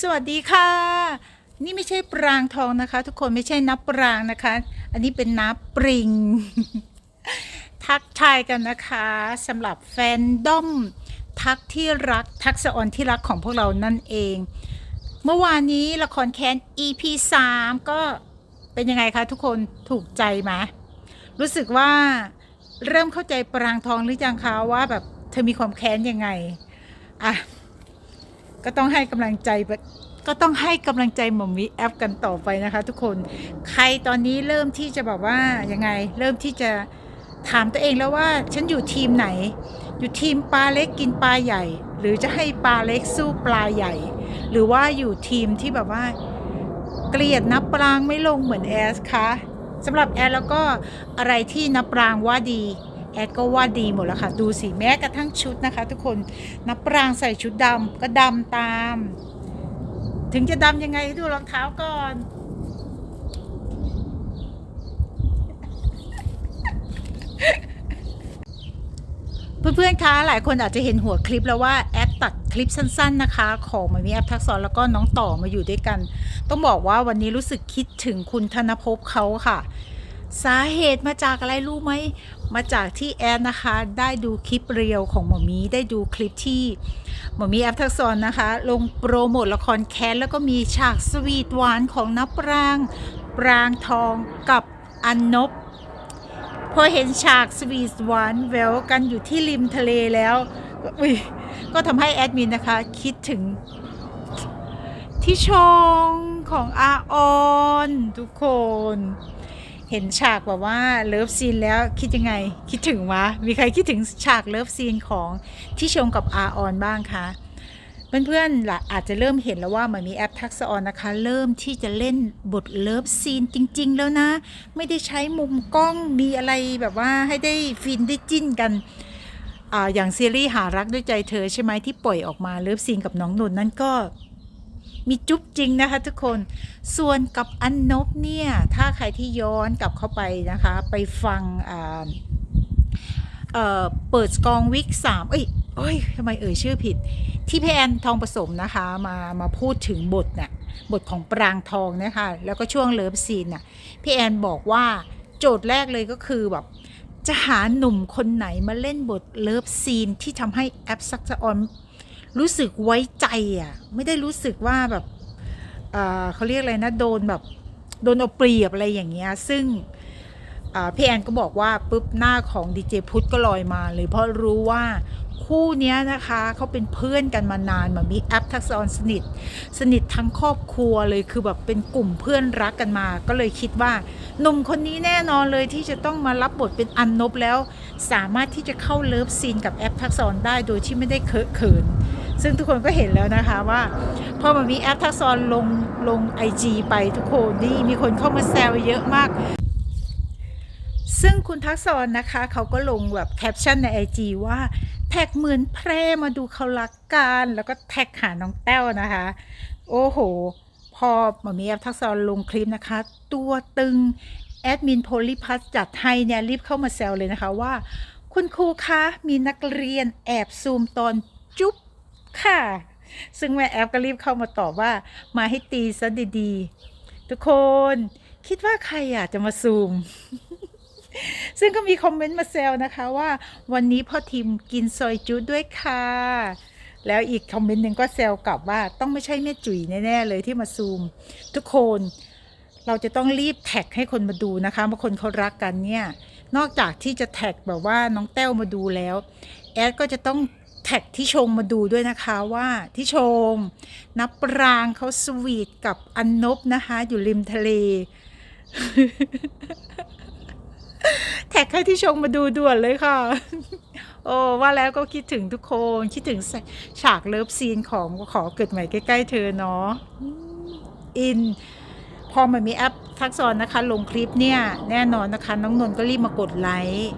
สวัสดีค่ะ นี่ไม่ใช่ปรางทองนะคะ ทุกคนไม่ใช่นับปรางนะคะ อันนี้เป็นนับปริง ทักทายกันนะคะสำหรับแฟนด้อมทักที่รักทักษะออนที่รักของพวกเรานั่นเอง เมื่อวานนี้ละครแค้น EP 3ก็เป็นยังไงคะทุกคนถูกใจไหมรู้สึกว่าเริ่มเข้าใจปรางทองหรือยังคะว่าแบบเธอมีความแค้นยังไงอะ ก็ต้องให้กำลังใจก็ต้องให้กำลังใจหมอมีแอปกันต่อไปนะคะ ทุกคนใครตอนนี้เริ่มที่จะแบบว่ายังไง เริ่มที่จะถามตัวเองแล้วว่าฉันอยู่ทีมไหน อยู่ทีมปลาเล็กกินปลาใหญ่ หรือจะให้ปลาเล็กสู้ปลาใหญ่ หรือว่าอยู่ทีมที่แบบว่า เกลียดนับปรางไม่ลงเหมือนแอสคะสำหรับแอสแล้วก็อะไรที่นับปรางว่าดี แอดก็ว่าดีหมดแล้วค่ะ ดูสิแม้กระทั่งชุดนะคะ ทุกคนนับปรางใส่ชุดดำก็ดำตาม ถึงจะดำยังไงดูรองเท้าก่อนเพื่อนๆ คะ หลายคนอาจจะเห็นหัวคลิปแล้วว่าแอดตัดคลิปสั้น ๆ นะคะ ของมามีแอปทักษรแล้วก็น้องต่อมาอยู่ด้วยกัน ต้องบอกว่าวันนี้รู้สึกคิดถึงคุณธนภพเขาค่ะ สาเหตุมาจากอะไรรู้ไหม มาจากที่แอดนะคะ ได้ดูคลิปเรียวของหมอมีได้ดูคลิปที่หมอมีแอปทักษรนนะคะ ลงโปรโมทละครแค้นแล้วก็มีฉากสวีทหวานของนับปรางปรางทองกับอันนบพอเห็นฉากสวีทหวานแววกันอยู่ที่ริมทะเลแล้วก็ทำให้แอดมินนะคะ คิดถึงที่ชงของอาออน ทุกคน เห็นฉากแบบว่าเลิฟซีนแล้วคิดยังไง คิดถึงวะ มีใครคิดถึงฉากเลิฟซีนของที่ชงกับอาออนบ้างคะเพื่อนๆล่ะอาจจะเริ่มเห็นแล้วว่ามันมีแอปทักษะออนนะคะ เริ่มที่จะเล่นบทเลิฟซีนจริง ๆ แล้วนะ ไม่ได้ใช้มุมกล้องมีอะไรแบบว่าให้ได้ฟินได้จิ้นกันออย่างซีรีส์หารักด้วยใจเธอใช่ไหมที่ปล่อยออกมาเลิฟซีนกับน้องนนท์นั่นก็ มีจุ๊บจริงนะคะทุกคน ส่วนกับอันนบเนี่ย ถ้าใครที่ย้อนกลับเข้าไปนะคะ ไปฟังเเปิดกองวิกสามเอ้ยเอ้ยทำไมเอ่ยชื่อผิด ที่พี่แอนทองผสมนะคะมามาพูดถึงบทน่ะบทของปรางทองนี่ยค่ะแล้วก็ช่วงเลิฟซีนน่ะพี่แอนบอกว่าโจทย์แรกเลยก็คือแบบจะหาหนุ่มคนไหนมาเล่นบทเลิฟซีนที่ทำให้แอปซักซออน รู้สึกไว้ใจอะ ไม่ได้รู้สึกว่าแบบเขาเรียกอะไรนะโดนแบบโดนเอาเปรียบอะไรอย่างเงี้ย ซึ่งพี่แอนก็บอกว่าปุ๊บหน้าของดีเจพุทธก็ลอยมาเลยเพราะรู้ว่าคู่นี้นะคะเขาเป็นเพื่อนกันมานานเหมามีแอปทักษอนสนิท สนิททั้งครอบครัวเลยคือแบบเป็นกลุ่มเพื่อนรักกันมา ก็เลยคิดว่าหนุ่มคนนี้แน่นอนเลยที่จะต้องมารับบทเป็นอันนบแล้ว สามารถที่จะเข้าเลิฟซีนกับแอปทักษออนได้โดยที่ไม่ได้เคอะเขิน ซึ่งทุกคนก็เห็นแล้วนะคะว่าพอมันมีแอปทักษะอนลงลงไอจีไปทุกคนนี่มีคนเข้ามาแซวเยอะมาก ซึ่งคุณทักษรนะคะเขาก็ลงแบบแคปชั่นในไอจว่าแท็กเหมือนแพร่มาดูเขารักกันแล้วก็แท็กหาน้องแต้วนะคะ โอ้โห พอหมามีแอปทักษรลงคลิปนะคะ ตัวตึงแอดมินโพลิพัสจัดให้เนี่ยรีบเข้ามาแซวเลยนะคะว่า คุณครูคะมีนักเรียนแอบซูมตอนจุ๊บ ค่ะ ซึ่งแม่แอปก็รีบเข้ามาตอบว่า มาให้ตีซะดีๆ ทุกคนคิดว่าใครอะจะมาซูม ซึ่งก็มีคอมเมนต์มาแซวนะคะว่า วันนี้พ่อทีมกินซอยจุด้วยค่ะ แล้วอีกคอมเมนต์หนึ่งก็แซวกลับว่าต้องไม่ใช่แม่จุ๋ยแน่ๆเลยที่มาซูม ทุกคนเราจะต้องรีบแท็กให้คนมาดูนะคะบางคนเขารักกันเนี่ย นอกจากที่จะแท็กแบบว่าน้องแต้วมาดูแล้ว แอดก็จะต้อง แท็กที่ชงมาดูด้วยนะคะว่าที่ชงนับรางเขาสวีทกับอันนบนะคะ อยู่ริมทะเล แท็กให้ที่ชงมาดูด่วนเลยค่ะ โอ้ว่าแล้วก็คิดถึงทุกคน คิดถึงฉากเลิฟซีนของขอเกิดใหม่ใกล้ ๆ เธอเนาะอินพอมันมีแอปทักษรนนะคะ ลงคลิปเนี่ย แน่นอนนะคะ น้องนนก็รีบมากดไลค์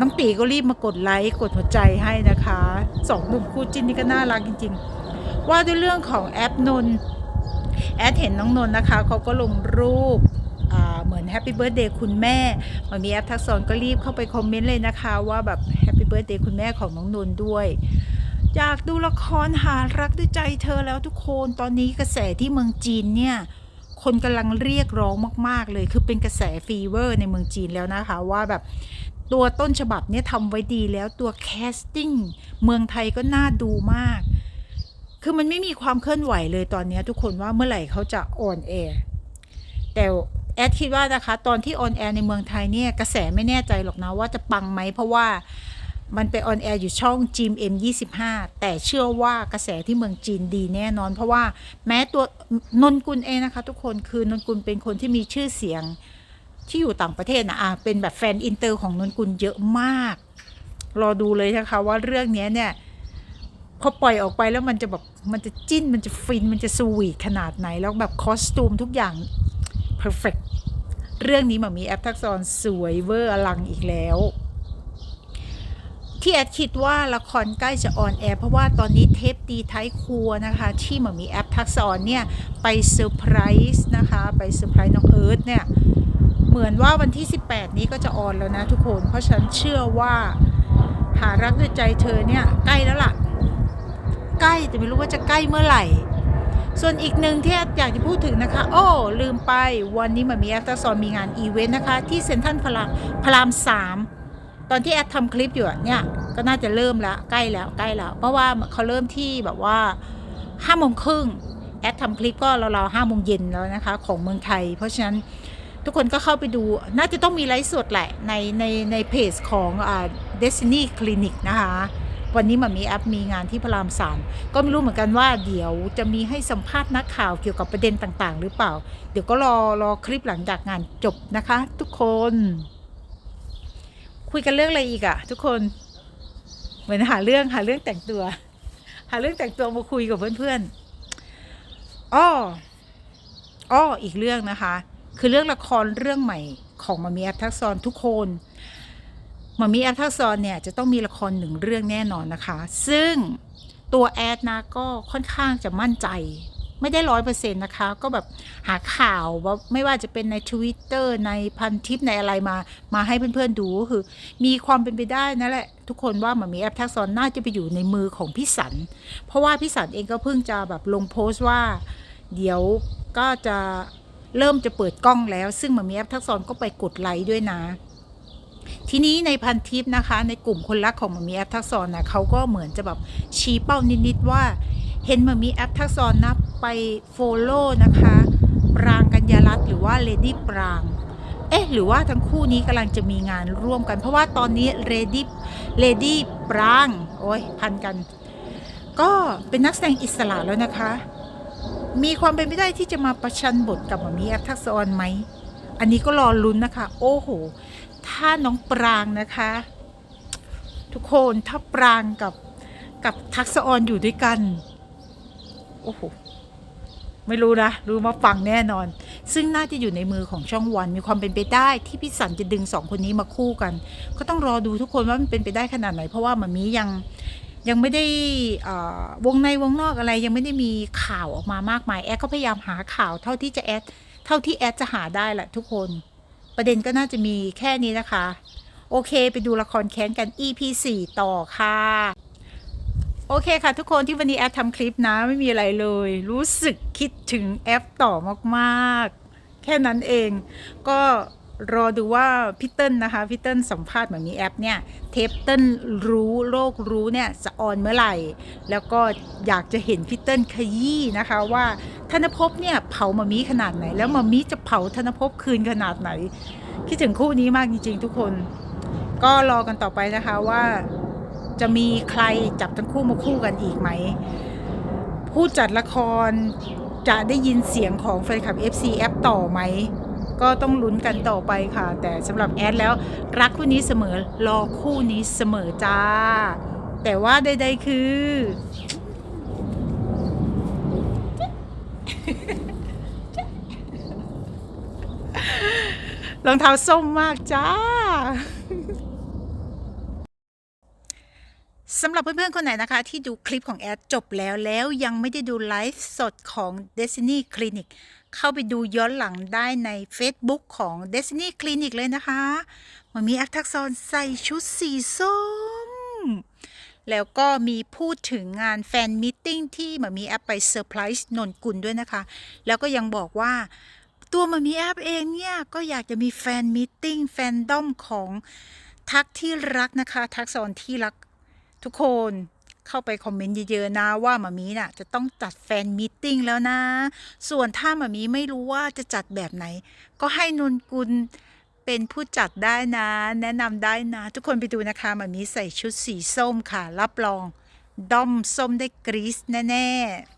น้องตีก็รีบมากดไลค์กดหัวใจให้นะคะสองหนุ่มคู่จิ้นนี่ก็น่ารักจริง ๆ ว่าด้วยเรื่องของแอปนนท์แอดเห็นน้องนนท์นะคะเขาก็ลงรูปเหมือนแฮปปี้เบิร์ดเดย์คุณแม่มันมีแอปทักษรก็รีบเข้าไปคอมเมนต์เลยนะคะว่าแบบแฮปปี้เบิร์ดเดย์คุณแม่ของน้องนนท์ด้วยอยากดูละครหารักด้วยใจเธอแล้วทุกคนตอนนี้กระแสที่เมืองจีนเนี่ยคนกำลังเรียกร้องมาก ๆ เลยคือเป็นกระแสฟีเวอร์ในเมืองจีนแล้วนะคะว่าแบบ ตัวต้นฉบับเนี่ยทำไว้ดีแล้วตัวแคสติ้งเมืองไทยก็น่าดูมาก คือมันไม่มีความเคลื่อนไหวเลยตอนนี้ทุกคนว่าเมื่อไหร่เขาจะออนแอร์แต่แอดคิดว่านะคะ ตอนที่ออนแอร์ในเมืองไทยเนี่ยกระแสไม่แน่ใจหรอกนะว่าจะปังไหมเพราะว่ามันไปออนแอร์อยู่ช่อง GMM 25แต่เชื่อว่ากระแสที่เมืองจีนดีแน่นอน เพราะว่าแม้ตัวนนกุลเองนะคะ ทุกคนคือนนกุลเป็นคนที่มีชื่อเสียง ที่อยู่ต่างประเทศนะอะเป็นแบบแฟนอินเตอร์ของนนกุลเยอะมาก รอดูเลยนะคะว่าเรื่องนี้เนี่ยพอปล่อยออกไปแล้วมันจะแบบมันจะจิ้นมันจะฟินมันจะสวีทขนาดไหน แล้วแบบคอสตูมทุกอย่าง perfect เรื่องนี้มันมีแอปทักษรสวยเวอร์อลังอีกแล้ว ที่แอดคิดว่าละครใกล้จะออนแอร์เพราะว่าตอนนี้เทปตีท้ายครัวนะคะ ที่มันมีแอปทักษรเนี่ย ไปเซอร์ไพรส์นะคะ ไปเซอร์ไพรส์น้องเอิร์ธเนี่ย มือนว่าวันที่ 18 นี้ก็จะออนแล้วนะทุกคน เพราะฉันเชื่อว่าหารักด้วยใจเธอเนี่ยใกล้แล้วล่ะ ใกล้แต่ไม่รู้ว่าจะใกล้เมื่อไหร่ ส่วนอีกหนึ่งที่แอดอยากจะพูดถึงนะคะ โอ้ ลืมไปวันนี้มันมีแอปทักษรมีงานอีเวนต์นะคะ ที่เซ็นทรัลพระรามพรามสามตอนที่แอดทำคลิปอยู่เนี่ยก็น่าจะเริ่มแล้วใกล้แล้วใกล้แล้ว เพราะว่าเขาเริ่มที่แบบว่าห้าโมงครึ่งแอดทำคลิปก็ราวๆห้าโมงเย็นแล้วนะคะ ของเมืองไทย เพราะฉะนั้น ทุกคนก็เข้าไปดู น่าจะต้องมีไลฟ์สดแหละ ในในในเพจของอ่า Destiny Clinic นะคะ วันนี้มันมีแอปมีงานที่พระรามสามก็ไม่รู้เหมือนกันว่าเดี๋ยวจะมีให้สัมภาษณ์นักข่าวเกี่ยวกับประเด็นต่างๆ หรือเปล่า เดี๋ยวก็รอรอคลิปหลังจากงานจบนะคะ ทุกคน คุยกันเรื่องอะไรอีกอะทุกคนเหมือนหาเรื่องหาเรื่องแต่งตัว หาเรื่องแต่งตัวมาคุยกับเพื่อนๆอ้ออ้ออีกเรื่องนะคะ คือเรื่องละครเรื่องใหม่ของมามีแอปทักษรทุกคนมามีแอปทักษรเนี่ยจะต้องมีละครหนึ่งเรื่องแน่นอนนะคะ ซึ่งตัวแอดนะก็ค่อนข้างจะมั่นใจ ไม่ได้ร้อยเปอร์เซ็นต์นะคะ ก็แบบหาข่าวว่าไม่ว่าจะเป็นใน Twitter ในพันทิปในอะไรมา มาให้เพื่อนๆดูก็คือ มีความเป็นไปได้นั่นแหละ ทุกคนว่ามันมีแอปทักษรน่าจะไปอยู่ในมือของพี่สัน เพราะว่าพี่สันเองก็เพิ่งจะแบบลงโพสต์ว่า เดี๋ยวก็จะ เริ่มจะเปิดกล้องแล้ว ซึ่งมันมีแอปทักษรก็ไปกดไลค์ด้วยนะ ทีนี้ในพันทิปนะคะ ในกลุ่มคนรักของมันมีแอปทักษรนะเขาก็เหมือนจะแบบชี้เป้านิดๆว่า เห็นมันมีแอปทักษรนะไปโฟโล่นะคะ ปรางกัญญารัตน์หรือว่าเลดี้ปรางเอ๊ะหรือว่าทั้งคู่นี้กำลังจะมีงานร่วมกัน เพราะว่าตอนนี้เลดี้เลดี้ปราง โอ้ยพันกัน ก็เป็นนักแสดงอิสระแล้วนะคะ มีความเป็นไปได้ที่จะมาประชันบทกับมอมีแอปทักษรไหม อันนี้ก็รอลุ้นนะคะ โอ้โห ถ้าน้องปรางนะคะ ทุกคนถ้าปรางกับกับทักษออนอยู่ด้วยกัน โอ้โห ไม่รู้นะ รู้มาฟังแน่นอน ซึ่งน่าจะอยู่ในมือของช่องวัน มีความเป็นไปได้ที่พี่สันจะดึงสองคนนี้มาคู่กัน ก็ต้องรอดูทุกคนว่ามันเป็นไปได้ขนาดไหน เพราะว่ามันมียัง ยังไม่ได้วงในวงนอกอะไรยังไม่ได้มีข่าวออกมามากมาย แอดก็พยายามหาข่าวเท่าที่จะแอดเท่าที่แอดจะหาได้แหละทุกคน ประเด็นก็น่าจะมีแค่นี้นะคะ โอเค ไปดูละครแค้นกัน EP 4 ต่อค่ะ โอเคค่ะทุกคนที่วันนี้แอปทำคลิปนะไม่มีอะไรเลย รู้สึกคิดถึงแอปต่อมากๆ แค่นั้นเองก็ รอดูว่าพี่เติ้ลนะคะพี่เติ้ลสัมภาษณ์เหมือนมีแอปเนี่ยเทปเติ้ลรู้โลกรู้เนี่ยจะออนเมื่อไหร่ แล้วก็อยากจะเห็นพี่เติ้ลขยี้นะคะว่าธนภพเนี่ยเผามามีขนาดไหน แล้วมามีจะเผาธนภพคืนขนาดไหน คิดถึงคู่นี้มากจริงๆทุกคน ก็รอกันต่อไปนะคะว่าจะมีใครจับทั้งคู่มาคู่กันอีกไหม ผู้จัดละครจะได้ยินเสียงของแฟนคลับ FC แอปต่อไหม ก็ต้องลุ้นกันต่อไปค่ะ แต่สำหรับแอดแล้วรักคู่นี้เสมอรอคู่นี้เสมอจ้า แต่ว่าใดๆคือ รองเท้าส้มมากจ้า สำหรับเพื่อนๆ คนไหนนะคะ ที่ดูคลิปของแอดจบแล้วแล้วยังไม่ได้ดูไลฟ์สดของ Destiny Clinic เข้าไปดูย้อนหลังได้ใน Facebook ของ Destiny Clinic เลยนะคะมันมีแอปทักษรใส่ชุดสีส้ม แล้วก็มีพูดถึงงานแฟนมิทติ้งที่หมามีแอปไปเซอร์ไพรส์นนกุลด้วยนะคะ แล้วก็ยังบอกว่าตัวหมามีแอปเองเนี่ย ก็อยากจะมีแฟนมิทติ้งแฟนดอมของทักที่รักนะคะ ทักษรที่รัก ทุกคนเข้าไปคอมเมนต์เยอะๆนะว่ามามีน่ะจะต้องจัดแฟนมิทติ้งแล้วนะ ส่วนถ้ามามีไม่รู้ว่าจะจัดแบบไหน ก็ให้นนกุลเป็นผู้จัดได้นะ แนะนำได้นะ ทุกคนไปดูนะคะมามีใส่ชุดสีส้มค่ะ รับรองด้อมส้มได้กรีซแน่ๆ